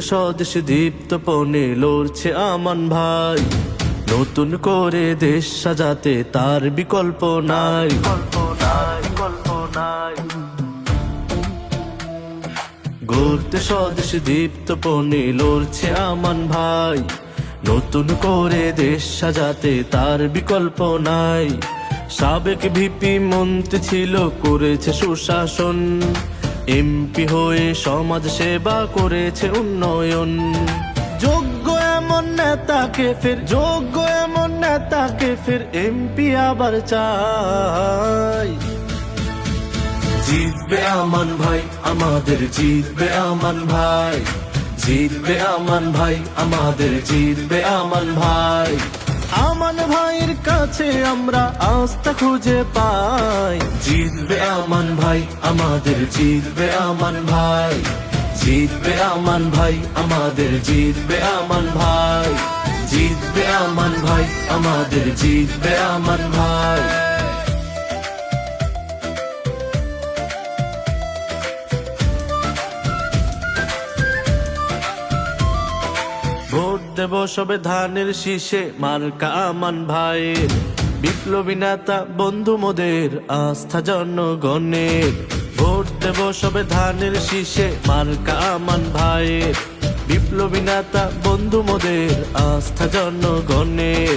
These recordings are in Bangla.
স্বদেশ দীপ্ত পণে লড়ছে আমান ভাই। নতুন করে দেশ সাজাতে তার বিকল্প নাই। গড়তে স্বদেশ দীপ্ত পণে লড়ছে আমান ভাই। নতুন করে দেশ সাজাতে তার বিকল্প নাই। সাবেক ভিপি মন্ত্রী ছিল, করেছে সুশাসন। এমপি হয়ে সমাজ সেবা করেছে উন্নয়ন। যোগ্য এমন নেতাকে ফের, যোগ্য এমন নেতাকে ফের এমপি আবার চাই। জিতবে আমান ভাই, আমাদের জিতবে আমান ভাই। জিতবে আমান ভাই, আমাদের জিতবে আমান ভাই। আমান ভাইয়ের কাছে আমরা আস্থা খুঁজে পাই। জিতবে আমান ভাই, আমাদের জিতবে আমান ভাই। জিতবে আমান ভাই, আমাদের জিতবে আমান ভাই। জিতবে আমান ভাই, আমাদের জিতবে আমান ভাই। দেব সবে ধানের শীষে মার্কা আমান ভাইয়ের বিপ্লবী নেতা, বন্ধু মোদের, আস্থা জনগণের। ভোট দেব সবে ধানের শীষে মার্কা আমান ভাইয়ের বিপ্লবী নেতা, বন্ধু মোদের, আস্থা জনগণের।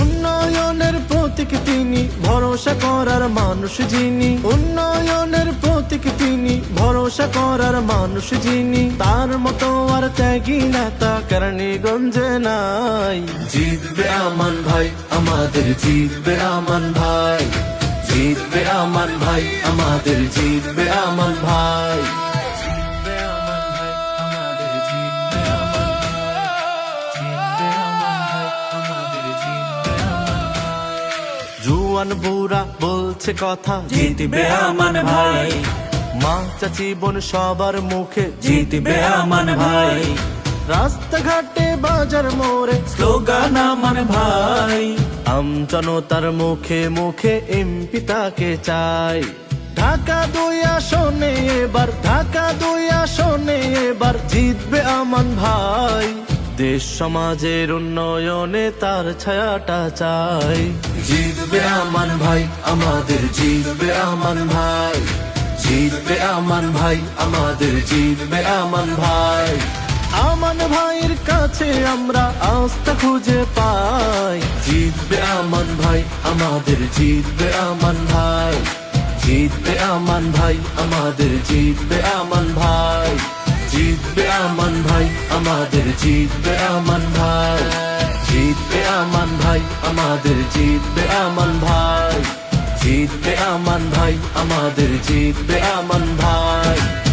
উন্নয়নের প্রতীক তিনি, ভরসা করার মানুষ যিনি। উন্নয়নের প্রতীক তিনি ভরসা করার মানুষ যিনি তার মতো আর ত্যাগী নেতা কেরানীগঞ্জে নাই। জিতবে আমান ভাই আমাদের জিতবে আমান ভাই। জিতবে আমান ভাই আমাদের জিতবে আমান ভাই। জুয়ান বুড়া বলছে কথা জিতবে আমান ভাই। মা চাচি বোন সবার মুখে জিতবে আমান ভাই। রাস্তাঘাটে বাজার মোড়ে স্লোগান আমান ভাই। আম জনতার মুখে মুখে এমপি তাকে চাই। ঢাকা দুই আসনে এবার, ঢাকা দুই আসনে এবার জিতবে আমান ভাই। দেশ সমাজের উন্নয়নে তার ছায়াটা চাই। জিতবে আমান ভাই, আমাদের জিতবে আমান ভাই। জিতবে আমান ভাই আমাদের জিতবে আমান ভাই আমান ভাইয়ের কাছে আমরা আস্থা খুঁজে পাই জিতবে আমান ভাই আমাদের জিতবে আমান ভাই জিতবে আমান ভাই আমাদের জিতবে আমান ভাই জিতবে আমান ভাই আমাদের জিতবে আমান ভাই জিতবে আমান ভাই আমাদের জিতবে আমান ভাই আমান ভাই আমাদের জিতবে আমান ভাই।